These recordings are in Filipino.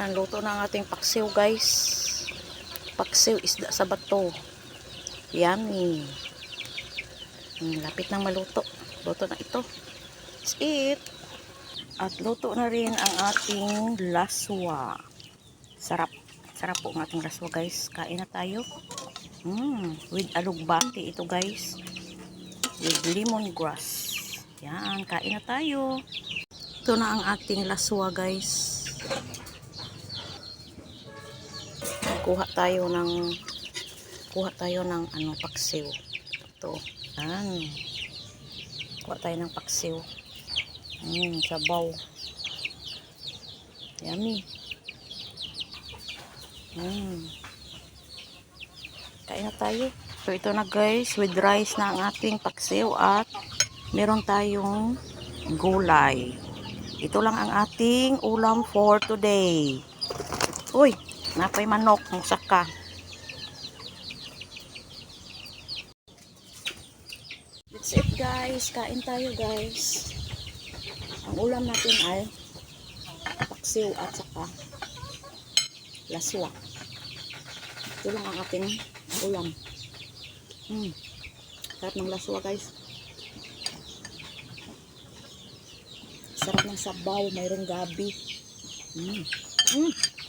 Yan, luto na ang ating paksiw guys. Paksiw isda sa bato. Yummy. Hmm, lapit nang maluto. Luto na ito. Let's eat. At luto na rin ang ating laswa. Sarap. Sarap po ang ating laswa guys. Kain na tayo. Hmm, with alugbati ito guys. With lemongrass. Yan, kain na tayo. Ito na ang ating laswa guys. Kuha tayo ng kuha tayo ng ano paksiw. Ito. Yan. Kuha tayo ng paksiw. Mm, sabaw. Yummy. Mm. Kain na tayo. So ito na guys, with rice na ang ating paksiw at meron tayong gulay. Ito lang ang ating ulam for today. Uy, napay manok ng saka. That's it guys. Kain tayo guys. Ang ulam natin ay paksiw at saka laswa. Ito lang ang ating ulam. Hmm. Sarap ng laswa guys. Sarap ng sabaw. Mayroong gabi. Hmm. Hmm.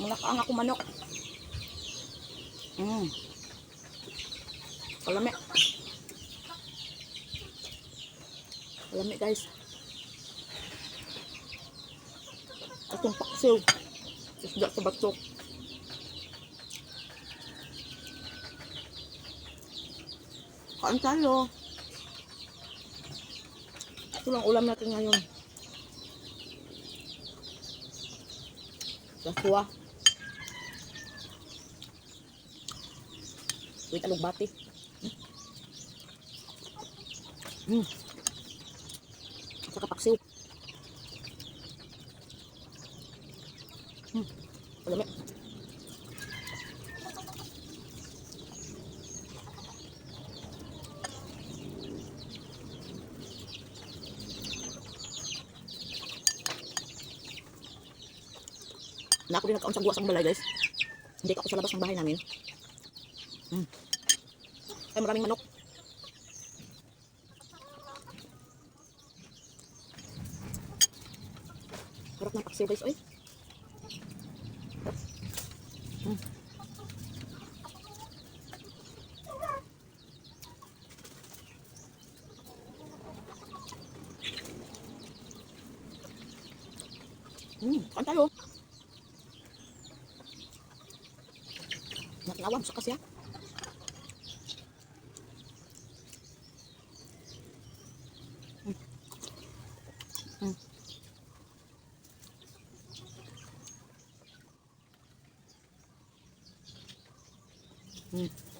Malakaang ako manok. Hmm. Kalami. Kalami guys. Atong paksiw. Isda sa batok. Kain tayo. Ito lang ulam natin ngayon. Laswa. Wait, alugbati. Hmm. At saka paksiw. Hmm. Alam Na ako din nagkaon sa buwas ng balay guys. Hindi ako sa labas ng bahay namin. Hmm. Ay maraming manok. Harap ng paksiw guys. Ay. Hmm. Hmm, kain tayo. Natlawang sa kasya. Hmm. Hmm. Hmm.